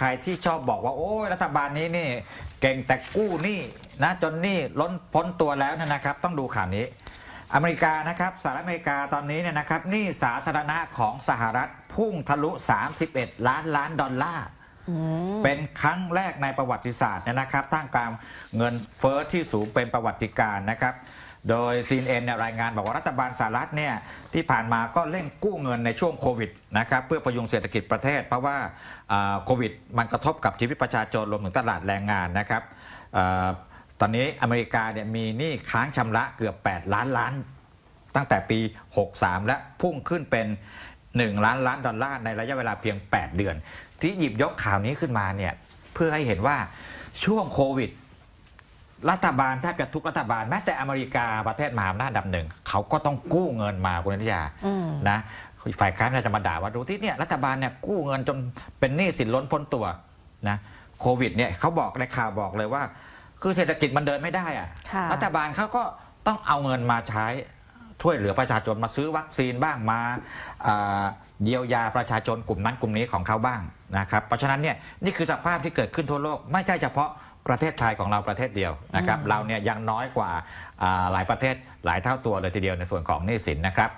ใครที่ชอบบอกว่าโอ้ยรัฐบาลนี้นี่ เก่งแต่กู้หนี้นะจนหนี้ล้นพ้นตัวแล้วเนยนะครับ ต้องดูข่าวนี้ อเมริกานะครับสหรัฐอเมริกาตอนนี้เนี่ยนะครับหนี้สาธารณะของสหรัฐพุ่งทะลุ 31 ล้านล้านดอลลาร์เป็นครั้งแรกในประวัติศาสตร์เนยนะครับท่ามกลางเงินเฟ้อที่สูงเป็นประวัติการณ์นะครับ โดย CNN เนี่ยรายงานบอกว่ารัฐบาลสหรัฐเนี่ยที่ผ่านมาก็เร่งกู้เงินในช่วงโควิดนะครับเพื่อประยุงเศรษฐกิจประเทศ เพราะว่าโควิดมันกระทบกับชีวิตประชาชนรวมถึงตลาดแรงงานนะครับอตอนนี้อเมริกาเนี่ยมีหนี้ค้างชำระเกือบ 8 ล้านล้าน ตั้งแต่ปี 63 และพุ่งขึ้นเป็น 1 ล้านล้านดอลลาร์ในระยะเวลาเพียง 8 เดือน ที่หยิบยกข่าวนี้ขึ้นมาเนี่ยเพื่อให้เห็นว่าช่วงโควิด รัฐบาลแทบจะทุกรัฐบาลแม้แต่อเมริกาประเทศมหาอำนาจอันดับหนึ่งเขาก็ต้องกู้เงินมาคุณนิตยาอืมนะฝ่ายค้านก็จะมาด่าว่าดูที่เนี่ยรัฐบาลเนี่ยกู้เงินจนเป็นหนี้สินล้นพ้นตัวนะโควิดเนี่ยเขาบอกในข่าวบอกเลยว่า คือเศรษฐกิจมันเดินไม่ได้อะค่ะรัฐบาลเขาก็ต้องเอาเงินมาใช้ช่วยเหลือประชาชนมาซื้อวัคซีนบ้างมาอ่าเยียวยาประชาชนกลุ่มนั้นกลุ่มนี้ของเขาบ้างนะครับเพราะฉะนั้นเนี่ยนี่คือสภาพที่เกิดขึ้นทั่วโลกไม่ใช่เฉพาะ ประเทศไทยของเราประเทศเดียวนะครับเราเนี่ยยังน้อยกว่าอ่าหลายประเทศหลายเท่าตัวเลยทีเดียวในส่วนของหนี้สินนะครับ